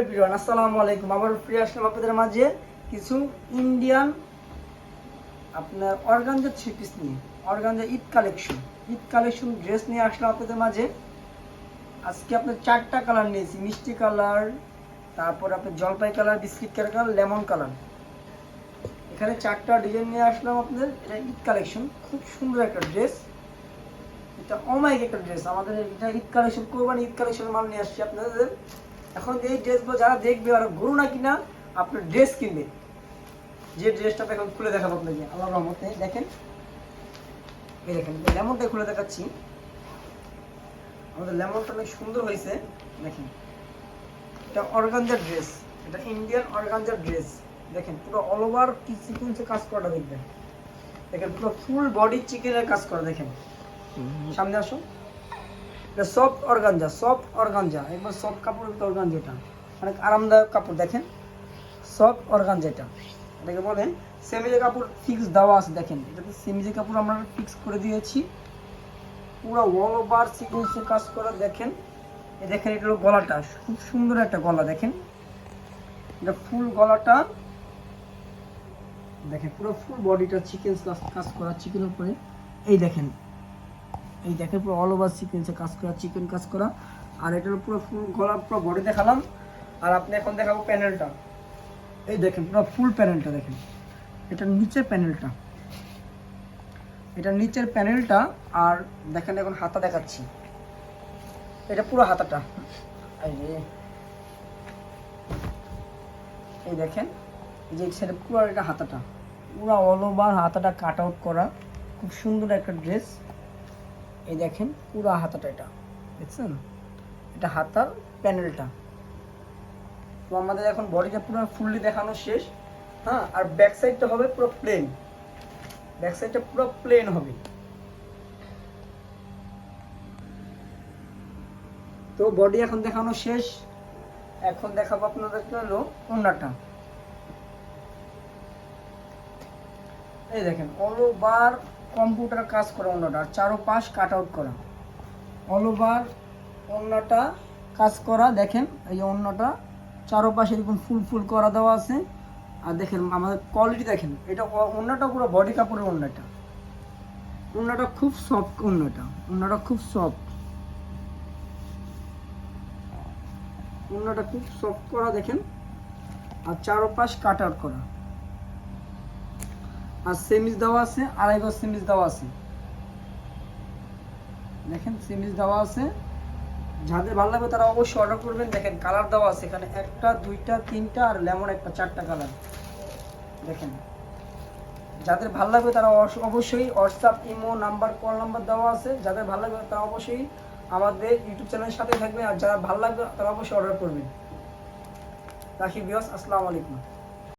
Everyone আসসালামু আলাইকুম। আবার আসলাম আপনাদের মাঝে কিছু ইন্ডিয়ান আপনার অর্গানজা থ্রি পিস নিয়ে, organza Eid collection Eid collection dress নিয়ে আসলাম আপনাদের মাঝে। আজকে আপনার চারটা কালার নিয়েছি, মিষ্টি কালার তারপর আপনার জলপাই colour biscuit colour lemon colour এখানে চারটা ডিজাইন নিয়ে আসলাম আপনাদের। এটা ঈদ কালেকশন খুব সুন্দর একটা ড্রেস এটা অমাইক একটা ড্রেস আমাদের এটা ঈদ কালেকশন কোরবানি ঈদ কালেকশন মাল নিয়ে আসছি আপনাদের। এখন এই ড্রেসগুলো যারা দেখবে আর গরু না কিনা, আপনার ড্রেস কিনবে। যে ড্রেসটা এখন খুলে দেখাবো আপনাকে আল্লাহ রহমতে, দেখেন। এই দেখেন লেমনটা খুলে দেখাচ্ছি। আমাদের লেমনটা অনেক সুন্দর হয়েছে, দেখেন। এটা অর্গানজার ড্রেস এটা ইন্ডিয়ান অর্গানজার ড্রেস দেখেন, পুরো অল ওভার সিকুয়েন্সে কাজ করাটা দেখবেন। দেখেন, পুরো ফুল বডি চিকেনের কাজ করা, দেখেন। সামনে আসো এটা সফট অর্গানজা সফট অর্গানজা, একবার সফট কাপড়ের ভিতরে অর্গানজা এটা। অনেক আরামদায়ক কাপড়, দেখেন? সফট অর্গানজা এটা। এটাকে বলে সেমিজে কাপড় ফিক্স দেওয়া আছে, দেখেন। এটাতে সেমিজে কাপড় আমরা ফিক্স করে দিয়েছি। পুরো ওয়াল ওভার সিকুয়েন্সে কাজ করা, দেখেন? এ দেখেন, এটা হলো গলাটা। খুব সুন্দর একটা গলা, দেখেন? এটা ফুল গলাটা। দেখেন, পুরো ফুল বডিটা চিকেন কাজ করা চিকেনের উপরে। এই দেখেন এই দেখেন পুরো অল ওভার সিকোয়েন্সে কাজ করা চিকেন কাজ করা। আর এটার পুরো ফুল গলা, পুরো বডি দেখালাম। আর আপনি এখন দেখাবো প্যানেলটা এই দেখেন, পুরো ফুল প্যানেলটা দেখেন। এটা নিচের প্যানেলটা এটা নিচের প্যানেলটা আর দেখেন এখন হাতা দেখাচ্ছি। এটা পুরো হাতাটা। এই দেখেন যে সেটা পুরো এটা হাতাটা। পুরো অল ওভার হাতাটা কাট আউট করা। খুব সুন্দর একটা ড্রেস এই দেখেন পুরো হাতাটা এটা, দেখছেন? এটা হাতার প্যানেলটা। তো আমাদের এখন বডিটা পুরো ফুললি দেখানো শেষ হ্যাঁ? আর ব্যাক সাইডটা হবে পুরো প্লেন ব্যাক সাইডটা পুরো প্লেন হবে। তো বডি এখন দেখানো শেষ। এখন দেখাবো আপনাদেরকে হলো ওন্নাটা এই দেখেন অল ওভার কম্পিউটার কাজ করা অন্যটা আর চারো পাশ কাট আউট করা। অল ওভার অন্যটা কাজ করা, দেখেন, এই অন্যটা চারো পাশে এরকম ফুল ফুল করা দেওয়া আছে। আর দেখেন, আমাদের কোয়ালিটি দেখেন, এটা অন্যটা পুরো বডি কাপড়ের অন্যটা। অন্যটা খুব সফট অন্যটা অন্যটা খুব সফট অন্যটা খুব সফট করা, দেখেন। আর চারো পাশ কাট আউট করা। আর সেমিজ দেওয়া আছে, আড়াই গজ সেমিজ দেওয়া আছে। দেখেন, সেমিজ দেওয়া আছে। যাদের ভালো লাগবে তারা অবশ্যই অর্ডার করবেন। দেখেন কালার দেওয়া আছে এখানে একটা, দুইটা, তিনটা আর লেমন একটা, চারটা কালার দেখেন, যাদের ভালো লাগবে তারা অবশ্য- অবশ্যই WhatsApp imo number call number দেওয়া আছে। যাদের ভালো লাগবে তারা অবশ্যই আমাদের ইউটিউব চ্যানেলের সাথে থাকবে আর যারা ভালো লাগবে তারা অবশ্যই অর্ডার করবেন। রাখি বিয়স আসসালামু আলাইকুম।